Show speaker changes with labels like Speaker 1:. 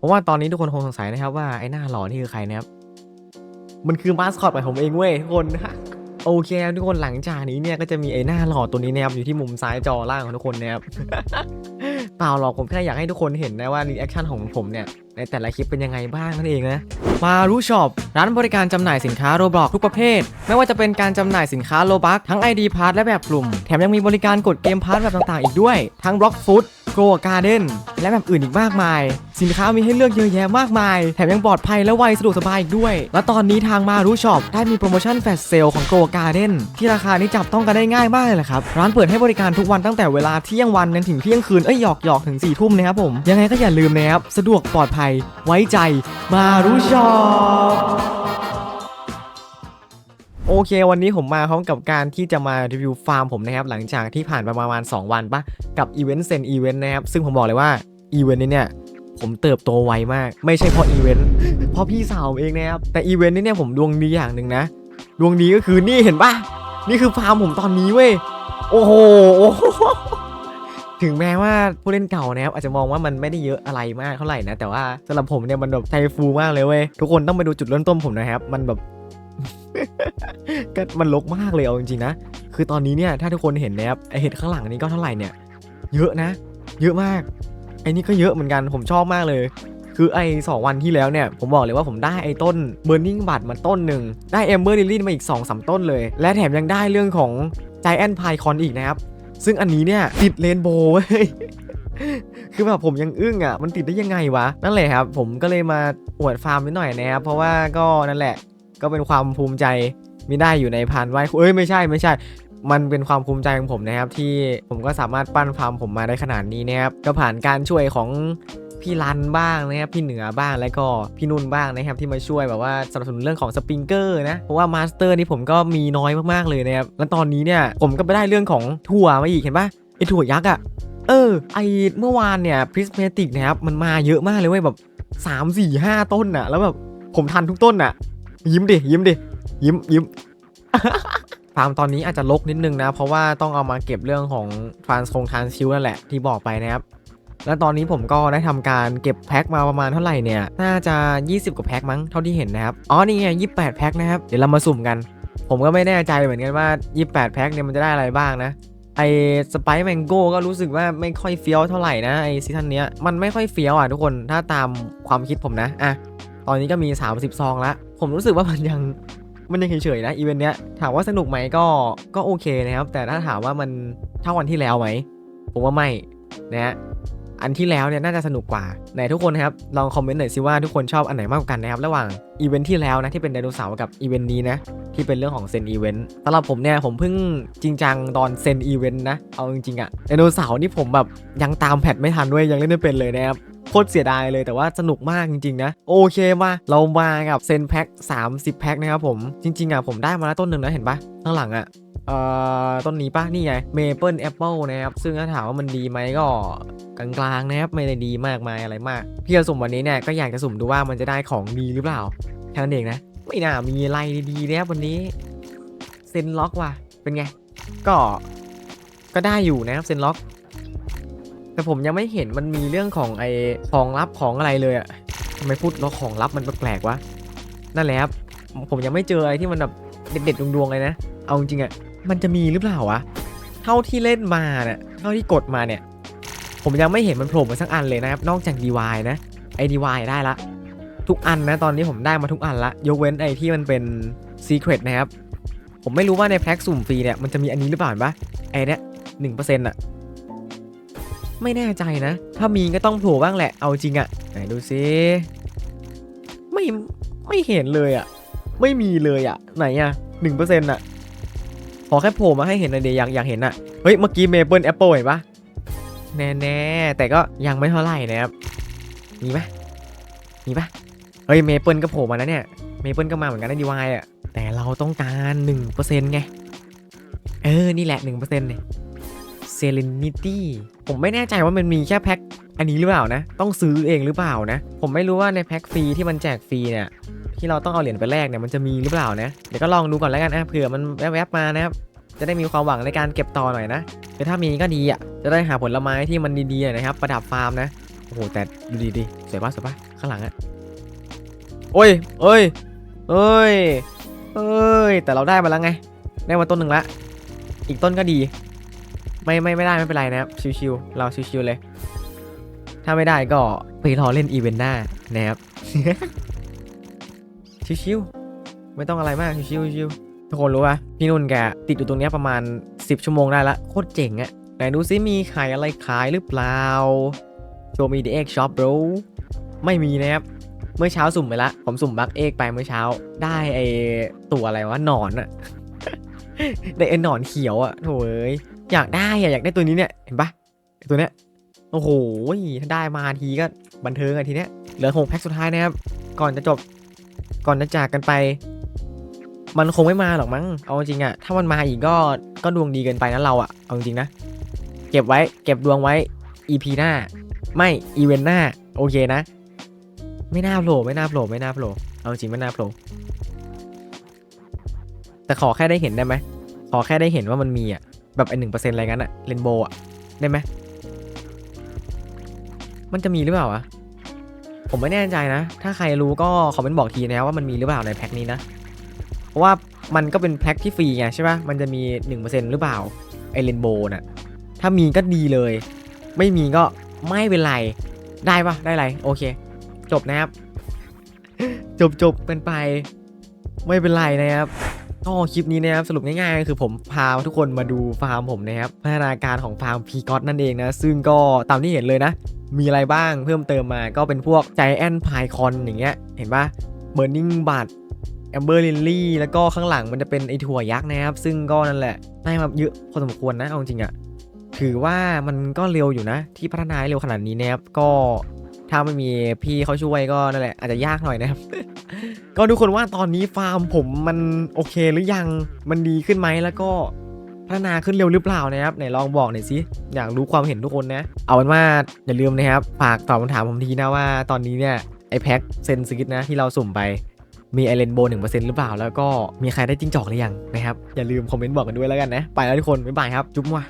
Speaker 1: เพราะว่าตอนนี้ทุกคนคงสงสัยนะครับว่าไอ้หน้าหล่อนี่คือใครนะครับ มันคือมาสคอตของผมเองเว้ยทุกคนโอเคทุกคนหลังจากนี้เนี่ยก็จะมีไอ้หน้าหล่อตัวนี้นะครับอยู่ที่มุมซ้ายจอล่างของทุกคนนะครับเปล่าหรอกผมแค่อยากให้ทุกคนเห็นนะว่ารีแอคชั่นของผมเนี่ยในแต่ละคลิปเป็นยังไงบ้างนั่นเองนะมารู้ช็อปร้านบริการจำหน่ายสินค้าโรบล็อกทุกประเภท ไม่ว่าจะเป็นการจำหน่ายสินค้าโลบักทั้ง ID พาร์ทและแบบกลุ่ม แถมยังมีบริการกดเกมพาร์ทแบบต่างๆอีกด้วย ทั้งบล็อกฟุต โกการ์เด้นและแบบอื่นอีกมากมาย สินค้ามีให้เลือกเยอะแยะมากมาย แถมยังปลอดภัยและไวสะดวกสบายอีกด้วย และตอนนี้ทางมารู้ช็อปได้มีโปรโมชั่นแฟลชเซลของโกการ์เด้นที่ราคานี้จับต้องกันได้ง่ายมากเลยแหละครับ ร้านเปิดให้บริการทุกวันตั้งแต่เวลาเที่ยงวันจนถึงเที่ยงคืน เอ้ยหยอกหยอกถึง4ี่ทุ่มนะครับผม ยังไงก็อย่าลืมนะครับ สะดวกปลอดภัย ไว้ใจ มารู้ช็อบ โอเค วันนี้ผมมาพร้อมกับการที่จะมารีวิวฟาร์มผมนะครับ หลังจากที่ผ่านไปประมาณ 2 วันปะกับอีเวนต์เซนอีเวนต์นะครับ ซึ่งผมบอกเลยว่าอีเวนต์นี้เนี่ยผมเติบโตไวมาก ไม่ใช่เพราะอีเวนต์เพราะพี่สาวเองนะครับ แต่อีเวนต์นี้เนี่ยผมดวงดีอย่างหนึ่งนะ ดวงดีก็คือนี่เห็นปะนี่คือฟาร์มผมตอนนี้เว้ยโอ้โหโอ้โหถึงแม้ว่าผู้เล่นเก่านะครับอาจจะมองว่ามันไม่ได้เยอะอะไรมากเท่าไหร่นะแต่ว่าสำหรับผมเนี่ยมันแบบใจฟูมากเลยเว้ยทุกคนต้องไปดูจุดเริ่มต้นผมนะครับ มันแบบ ก็มันลกมากเลยเอาจริงๆนะ คือตอนนี้เนี่ยถ้าทุกคนเห็นนะครับไอเห็ดข้างหลังนี้ก็เท่าไหร่เนี่ย เยอะนะ เยอะมาก ไอนี่ก็เยอะเหมือนกันผมชอบมากเลย คือไอ้สองวันที่แล้วเนี่ยผมบอกเลยว่าผมได้ไอ้ต้น Burning b u d มาต้นหนึ่งได้ Ember Lily มาอีก2อสต้นเลย และแถมยังได้เรื่องของ Giant Pycon อีกนะครับ ซึ่งอันนี้เนี่ยติดเรนโบว์เว้ยคือแบบผมยังอึ้งอะ มันติดได้ยังไงวะ นั่นแหละครับ ผมก็เลยมาอวดฟาร์มนิดหน่อยนะครับ เพราะว่าก็นั่นแหละ ก็เป็นความภูมิใจไม่ได้อยู่ในพานไว้เอ้ยไม่ใช่ไม่ใช่ มันเป็นความภูมิใจของผมนะครับ ที่ผมก็สามารถปั้นฟาร์มผมมาได้ขนาดนี้นะครับก็ผ่านการช่วยของพี่รันบ้างนะครับพี่เหนือบ้างแล้วก็พี่นุ่นบ้างนะครับที่มาช่วยแบบว่าสนับสนุนเรื่องของสปริงเกอร์นะเพราะว่ามาสเตอร์นี่ผมก็มีน้อยมากๆเลยนะครับแล้วตอนนี้เนี่ยผมก็ไปได้เรื่องของถั่วมาอีกเห็นปะไอถั่วยักษ์อะเออไอเมื่อวานเนี่ยพริสเมติกนะครับมันมาเยอะมากเลยเว้ยแบบ 3 4 5 ต้นอะแล้วแบบผมทันทุกต้นอะ ยิ้มดิ ยิ้มดิ ยิ้มยิ้มฟาร์มตอนนี้อาจจะลกนิดนึงนะ เพราะว่าต้องเอามาเก็บเรื่องของทรานส์คงทรานชิวนั่นแหละที่บอกไปนะครับ แล้วตอนนี้ผมก็ได้ทำการเก็บแพ็คมาประมาณเท่าไหร่เนี่ย น่าจะ 20 กว่าแพ็คมั้งเท่าที่เห็นนะครับ อ๋อ นี่ไง28แพ็คนะครับ เดี๋ยวเรามาสุ่มกัน ผมก็ไม่แน่ใจเหมือนกันว่า 28 แพ็คเนี่ยมันจะได้อะไรบ้างนะ ไอสไปซ์แมงโก้ก็รู้สึกว่าไม่ค่อยเฟี้ยวเท่าไหร่นะไอซีซั่นเนี้ยมันไม่ค่อยเฟี้ยวอะทุกคนถ้าตามความคิดผมนะ อะ ตอนนี้ก็มี 30 ซองละ ผมรู้สึกว่ามันยังมันยังเฉยๆนะอีเวนต์เนี้ยถามว่าสนุกไหมก็ก็โอเคนะครับ แต่ถ้าถามว่ามันเท่าวันที่แล้วไหมผมว่าไม่นะฮะอันที่แล้วเนี่ยน่าจะสนุกกว่าไหนทุกคนนะครับลองคอมเมนต์หน่อยสิว่าทุกคนชอบอันไหนมากกว่ากันนะครับระหว่างอีเวนต์ที่แล้วนะที่เป็นไดโนเสาร์กับอีเวนต์นี้นะที่เป็นเรื่องของเซนอีเวนต์สำหรับผมเนี่ยผมเพิ่งจริงจังตอนเซนอีเวนต์นะเอาจริงๆอะไดโนเสาร์นี่ผมแบบยังตามแพทไม่ทันด้วยยังเล่นไม่เป็นเลยนะครับ โคตรเสียดายเลยแต่ว่าสนุกมากจริงๆนะ โอเคมาเรามากับเซนแพ็ค30 แพ็คนะครับผมจริงๆอะผมได้มาแล้วต้นหนึ่งนะเห็นปะข้างหลังอะเอ่อต้นนี้ปะนี่ไงเมเปิลแอปเปิลนะครับ ซึ่งถ้าถามว่ามันดีไหมก็กลางๆนะครับ ไม่ได้ดีมากมายอะไรมาก พี่จะสุ่มวันนี้เนี่ยก็อยากจะสุ่มดูว่ามันจะได้ของดีหรือเปล่าแค่นั้นเองนะ ไม่น่ามีอะไรดีๆนะครับวันนี้เซนล็อกว่ะเป็นไง ก็ก็ได้อยู่นะครับเซนล็อก แต่ผมยังไม่เห็นมันมีเรื่องของไอ้ของลับของอะไรเลยอะทำไมพูดว่าของลับมันแปลกๆวะนั่นแหละครับผมยังไม่เจออะไรที่มันแบบเด็ดๆดวงๆเลยนะ เอาจริงอะมันจะมีหรือเปล่าวะเท่าที่เล่นมาเนี่ยเท่าที่กดมาเนี่ย ผมยังไม่เห็นมันโผล่มาสักอันเลยนะครับ นอกจาก DY นะไอ้ DY ได้ละ ทุกอันนะตอนนี้ผมได้มาทุกอันละ ยกเว้นไอ้ที่มันเป็น Secret นะครับ ผมไม่รู้ว่าในแพ็กสุ่มฟรีเนี่ยมันจะมีอันนี้หรือเปล่าเห็นปะไอ้เนี่ยหนึ่งเปอร์เซ็นต์อะ ไม่แน่ใจนะ ถ้ามีก็ต้องโผล่บ้างแหละ เอาจริงอะไหนดูซิไม่ไม่เห็นเลยอะไม่มีเลยอะไหนอะหนึ่งเปอร์เซ็นต์อะขอแค่โผล่มาให้เห็นหน่อยเดียวอยากอยากเห็นอะเฮ้ยเมื่อกี้เมเปิลแอปเปิลเห็นปะแน่แน่แต่ก็ยังไม่เท่าไหร่นะครับมีปะมีปะเฮ้ยเมเปิลก็โผล่มาแล้วเนี่ยเมเปิลก็มาเหมือนกันนะดีวายอะแต่เราต้องการหนึ่งเปอร์เซ็นต์ไงเออนี่แหละหนึ่งเปอร์เซ็นต์เนี่ย ซเลนิตี้ผมไม่แน่ใจว่ามันมีแค่แพ็คอันนี้หรือเปล่านะ ต้องซื้อเองหรือเปล่านะ ผมไม่รู้ว่าในแพ็คฟรีที่มันแจกฟรีเนี่ยที่เราต้องเอาเหรียญไปแลกเนี่ยมันจะมีหรือเปล่านะเดี๋ยวก็ลองดูก่อนแล้วกันอะเผื่อมันแวบๆมานะครับจะได้มีความหวังในการเก็บต่อหน่อยนะแต่ถ้ามีก็ดีอะจะได้หาผลไม้ที่มันดีๆนะครับ ประดับฟาร์มนะโอ้โหแต่ดูดีดิสวยปะสวยปะข้างหลังอะโอ้ยเอ้ยเอ้ยเอ้ยแต่เราได้มาแล้วไง ได้มาต้นหนึ่งละอีกต้นก็ดี ไม่ไม่ไม่ได้ไม่เป็นไรนะครับชิวๆเราชิวๆเลย ถ้าไม่ได้ก็ไปรอเล่นอีเวนต์หน้านะครับชิวๆไม่ต้องอะไรมากชิวๆชิวๆทุกคนรู้ป่ะพี่นุ่นแกติดอยู่ตรงนี้ประมาณ 10 ชั่วโมงได้ละโคตรเจ๋งอะไหนดูซิมีขายอะไรขายหรือเปล่าโชว์มีดีเอ็กช็อป bro ไม่มีนะครับเมื่อเช้าสุ่มไปละ ผมสุ่มบักเอกไปเมื่อเช้า ได้ไอตัวอะไรวะหนอนอะ ได้ไอหนอนเขียวอะโถ่เอ้ยอยากได้อะอยากได้ตัวนี้เนี่ยเห็นปะตัวเนี้ยโอ้โหถ้าได้มาทีก็บันเทิงอะทีเนี้ยเหลือหกแพ็คสุดท้ายนะครับก่อนจะจบก่อนจะจากกันไป มันคงไม่มาหรอกมั้งเอาจริงอะถ้ามันมาอีกก็ก็ดวงดีเกินไปนะเราอะเอาจริงนะเก็บไว้เก็บดวงไว้ EP หน้า ไม่อีเวนต์หน้าโอเคนะ ไม่น่าโผล่ไม่น่าโผล่ไม่น่าโผล่เอาจริงไม่น่าโผล่ แต่ขอแค่ได้เห็นได้ไหม ขอแค่ได้เห็นว่ามันมีอะ แบบไอหนึ่งเปอร์เซ็นต์อะไรงั้นอะเรนโบว์อะได้ไหม มันจะมีหรือเปล่าวะ ผมไม่แน่ใจนะ ถ้าใครรู้ก็คอมเมนต์บอกทีนะว่ามันมีหรือเปล่าในแพ็คนี้นะ เพราะว่ามันก็เป็นแพ็คที่ฟรีไงใช่ปะมันจะมี1%หรือเปล่า ไอเรนโบว์น่ะ ถ้ามีก็ดีเลย ไม่มีก็ไม่เป็นไร ได้ปะได้ไร โอเค จบนะครับ จบจบกันไป ไม่เป็นไรนะครับ ก็คลิปนี้นะครับสรุปง่ายๆก็คือผมพาทุกคนมาดูฟาร์มผมนะครับพัฒนาการของฟาร์มพีกอตนั่นเองนะ ซึ่งก็ตามที่เห็นเลยนะ มีอะไรบ้างเพิ่มเติมมาก็เป็นพวกใจแอนพายคอนอย่างเงี้ยเห็นปะเบอร์นิงบัตแอมเบอร์ลิลลี่แล้วก็ข้างหลังมันจะเป็นไอถั่วยักษ์นะครับ ซึ่งก็นั่นแหละได้มาเยอะพอสมควรนะเอาจริงอะถือว่ามันก็เร็วอยู่นะ ที่พัฒนาเร็วขนาดนี้นะครับก็ ถ้าไม่มีพี่เขาช่วยก็นั่นแหละอาจจะยากหน่อยนะครับ ก็ทุกคนว่าตอนนี้ฟาร์มผมมันโอเคหรือยังมันดีขึ้นไหมแล้วก็พัฒนาขึ้นเร็วหรือเปล่านะครับไหนลองบอกหน่อยสิอยากรู้ความเห็นทุกคนนะ เอาเป็นว่าอย่าลืมนะครับฝากตอบคำถามผมทีนะว่าตอนนี้เนี่ยไอแพ็คเซนซิกนะที่เราสุ่มไปมีไอเลนโบหนึ่งเปอร์เซ็นต์หรือเปล่า แล้วก็มีใครได้จิ้งจอกหรือยังนะครับ อย่าลืมคอมเมนต์บอกกันด้วยแล้วกันนะ ไปแล้วทุกคน บ๊ายบายครับ จุ๊บมั่ว